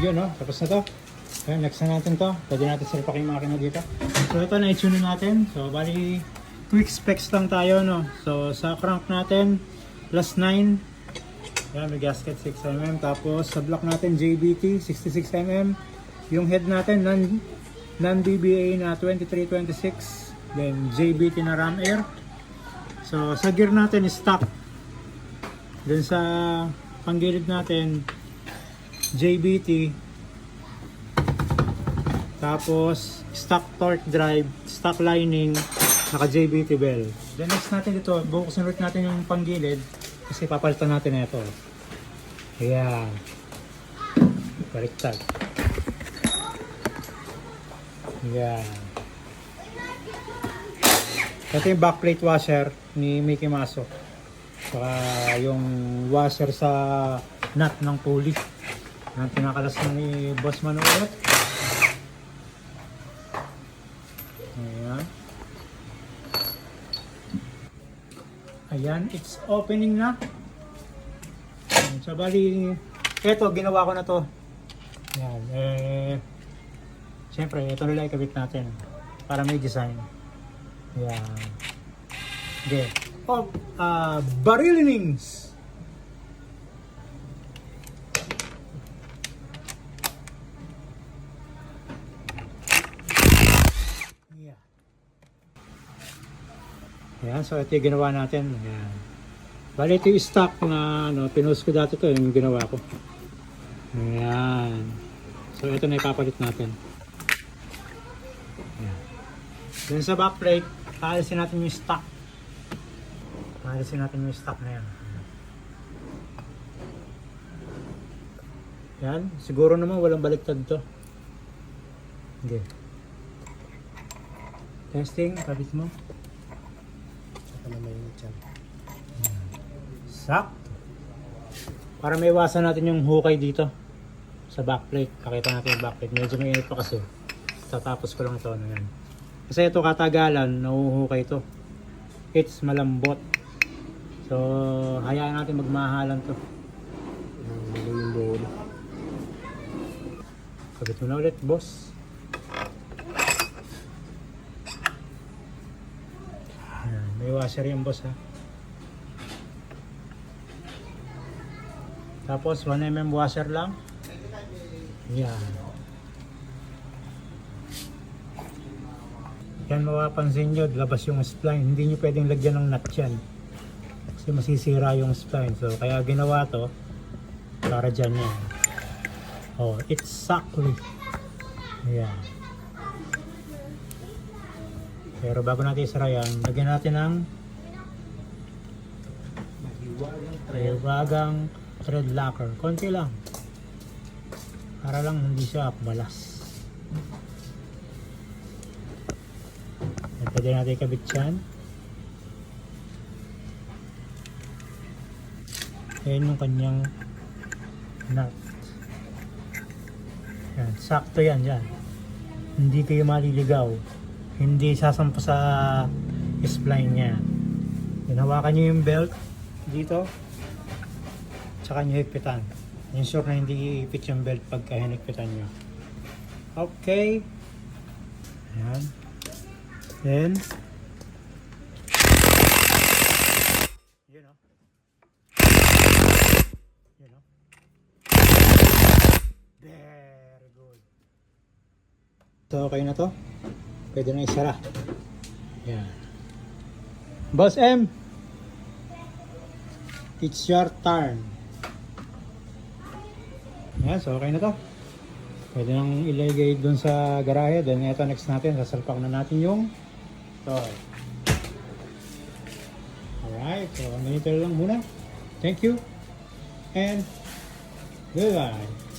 Yun, no? Tapos na to. Okay, next na natin to. Pwede natin salpakin yung makina dito. So, ito na natin. So, bali, quick specs lang tayo, no? So, sa crank natin, plus 9. Yan, may gasket 6mm. Tapos, sa block natin, JBT, 66mm. Yung head natin, non, non-BBA na 2326. Then, JBT na ram air. So, sa gear natin, stock. Then, sa panggilid natin, JBT. Tapos, stock torque drive, stock lining, naka JBT bell. Then next natin dito, bukusin ulit natin yung panggilid kasi papalitan natin na ito. Ayan. Baliktad. Ayan. Ito yung backplate washer ni Mickey Maso. Saka yung washer sa nut ng pulley. Ang pinakalas na ni Boss Manuot. Ayan. Ayan, it's opening na. So bali, eto, ginawa ko na to. Ayan, eh, siyempre, ito nila ikabit natin para may design. Ayan. Okay. Oh, ah, barilings. Yeah. Ayan, so ito yung ginawa natin. Ayan. Bali ito yung stock na ano, pinost ko dati to, yung ginawa ko. Ayan. So ito na ipapalit natin. Ayan. Then sa backplate, paalisin natin yung stock. Paalisin natin yung stock na yan. Yan, siguro naman walang baliktad to. Okay. Testing, kabit mo. Na may tiyan. Sakto. Para may iwasan natin yung hukay dito sa backplate. Pakita natin yung backplate. Medyo mainit pa kasi. Tatapos ko lang ito. Ano yan. Kasi ito katagalan, nahuhukay ito. It's malambot. So, hayaan natin magmahalan to. Kabit mo na ulit, boss. Ayan, may washer yung boss ha. Tapos 1mm washer lang. Yan. Yan mapapansin nyo, labas yung spline. Hindi nyo pwedeng lagyan ng nut yan. Kasi masisira yung spline. So kaya ginawa to para dyan yan. Oh, exactly. Ayan. Pero bago natin isara yan, lagyan natin ng Rewagang thread locker. Konti lang. Para lang hindi siya malas. Yan, Pwede natin ikabit yan. Ayan yung kanyang nut. Yan, sakto yan dyan. Hindi kayo maliligaw. Hindi sasampa sa spline niya. Hinawakan nyo yung belt dito. Tsaka nyo higpitan. Ensure na hindi iipit yung belt pagka hinigpitan nyo. Okay. Ayan. Then, yun o. Yun o. Very good. So, okay na to. Pwede na isara. Yan. Boss M! It's your turn. So okay na to. Pwede nang ilagay dun sa garahe. Then ito next natin, sasalpak na natin yung toy. Alright, so ganito lang muna. Thank you. And goodbye.